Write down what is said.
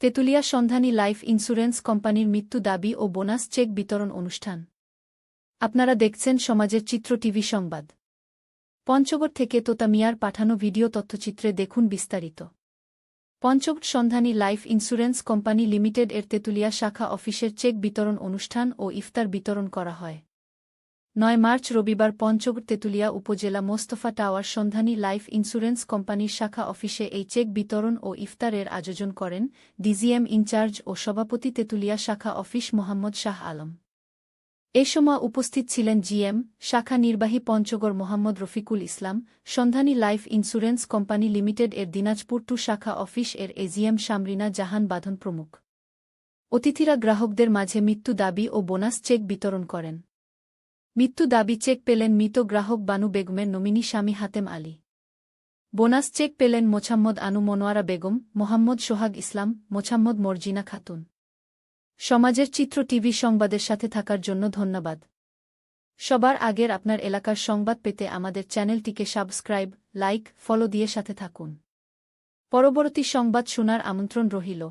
তেতুলিয়া সন্ধানী life insurance কোম্পানির মৃত্যু দাবি ও বোনাস চেক বিতরণ অনুষ্ঠান। আপনারা দেখছেন সমাজের চিত্র টিভি সংবাদ। পঞ্চগড় থেকে তোতা মিয়ার পাঠানো ভিডিও তথ্যচিত্রে দেখুন বিস্তারিত। পঞ্চগড় সন্ধানী লাইফ ইন্স্যুরেন্স কোম্পানি লিমিটেড এর তেতুলিয়া শাখা অফিসের চেক বিতরণ অনুষ্ঠান ও ইফতার বিতরণ করা হয়। নয় মার্চ রবিবার পঞ্চগড় তেতুলিয়া উপজেলা Mostafa tower Sandhani life insurance কোম্পানির শাখা অফিসে এই চেক বিতরণ ও ইফতারের আয়োজন করেন ডিজিএম ইনচার্জ ও সভাপতি তেতুলিয়া শাখা অফিস মোহাম্মদ শাহ আলম। এ সময় উপস্থিত ছিলেন জিএম, শাখা নির্বাহী পঞ্চগড় মোহাম্মদ রফিকুল ইসলাম, সন্ধানী লাইফ ইন্স্যুরেন্স কোম্পানি লিমিটেড এর দিনাজপুর টু শাখা অফিস এর এজিএম শামরিনা জাহান বাঁধন প্রমুখ। অতিথিরা গ্রাহকদের মাঝে মৃত্যু দাবি ও বোনাস চেক বিতরণ করেন। মৃত্যু দাবি চেক পেলেন মৃত গ্রাহক বানু বেগমের নমিনী স্বামী হাতেম আলী। বোনাস চেক পেলেন মোছাম্মদ আনু মনোয়ারা বেগম, মোহাম্মদ সোহাগ ইসলাম, মোছাম্মদ মর্জিনা খাতুন। সমাজের চিত্র টিভি সংবাদের সাথে থাকার জন্য ধন্যবাদ। সবার আগের আপনার এলাকার সংবাদ পেতে আমাদের চ্যানেলটিকে সাবস্ক্রাইব, লাইক, ফলো দিয়ে সাথে থাকুন। পরবর্তী সংবাদ শোনার আমন্ত্রণ রহিল